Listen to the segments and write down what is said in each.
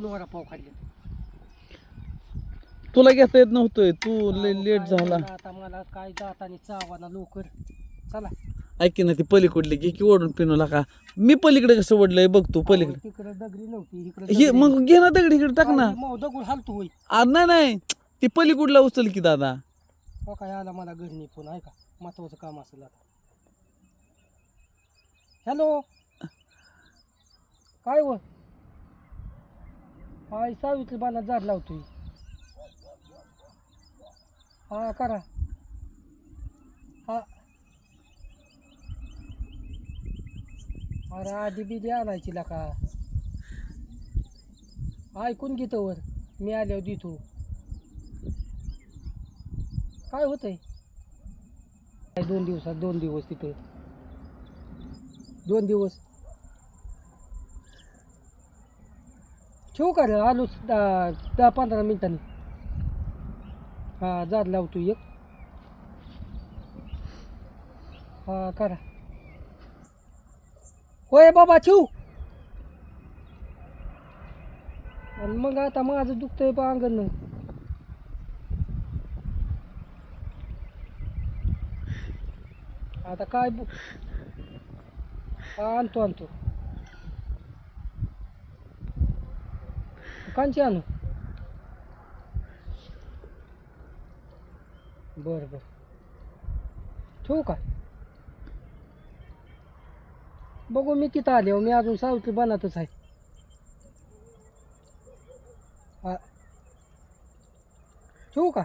दोन वडापाव खाल्ले. तुला घेता येत नव्हतोय तू अहो, लेट काय झाला. झालं आता मला काय जातानी चावाना लवकर. चला. ऐक की ना ती पलीकडली घे की ओढून पिनूला का मी पलीकडे कसं ओढलंय बघ तू पलीकडे. तिकडे दगडी नव्हती इकडे हे मग घे ना दगड इकडे टाक ना. दगड हालतो होई आ, नाही नाही. ती पलीकडला उचल की दादा. हो काय आला मला घरी फोन आहे का महत्वाचं काम असेल आता. हॅलो. काय व हाय सावित्री बाला झाड लावतोय. हा करा. हा. अरे आधी बिधी आणायची का ऐकून घेतो वर मी आल्यावर देतो. काय होतंय? काय दोन दिवसात दोन दिवस तिथं. दोन दिवस. ठेवू का रे? आलो दहा दहा पंधरा मिनिटांनी. हा जात लावतो एक. हा करा. होय बाबा ठेवू. आणि मग आता माझं दुखतंय बा अंगण आता काय आणतो आणतो. कांची आणू? बर बर. ठेवू का? बघू मी तिथं आले हो. मी अजून सावकी बनतच आहे. हा. ठेवू का?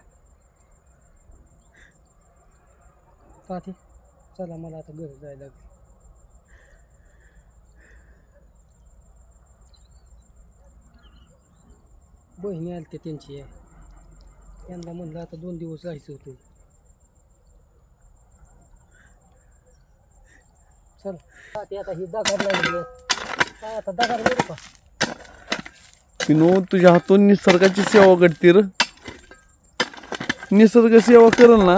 पाठी चला मला आता घरी जायला लागेल. बहिणी आली ते त्यांची. त्यांना म्हणलं आता दोन दिवस राहायचं होतं. चल. पाहते आता ही दगार लागली. काय आता दगार का? पिनू तुझ्या हातून निसर्गाची सेवा घडते र. निसर्ग सेवा करल ना.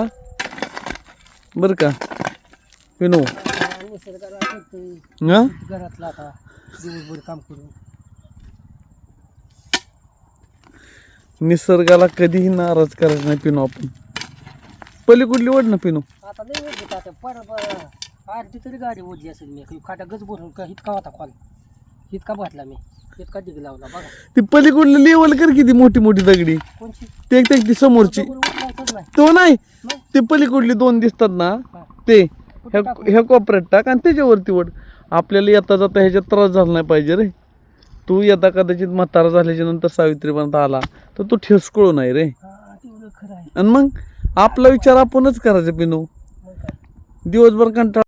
बर का? आणि निसर्गाला घरातलं आता दिवसभर काम करून. निसर्गाला कधीही नाराज करायचं नाही पिनू आपण. पलीकडली ओढ ना पिनू. आता नाही ओढली आता पर अर्धी तरी गाडी ओढली असेल मी. खाटा गज भरून का इतका होता कॉल इतका भरला मी. इतका डिग लावला बघा. ती पलीकडली लेवल कर किती मोठी मोठी दगडी. कोणची? ते एक ती समोरची. दगड उचलायचंच नाही? तो नाही. मग ते पलीकडली दोन दिसतात ना हा. ते. ह्या? ह्या कोपऱ्यात टाक आणि त्याच्यावरती ओढ. आपल्याला येता जाता ह्याच्यात त्रास झाला नाही पाहिजे रे. तू येता कदाचित म्हातारा झाल्याच्यानंतर सावित्रीपर्यंत आला तर तू ठेसकळू नाही रे. हा आणि मग आपला विचार आपणच करायचा पिनू. काय दिवसभर कंटाळा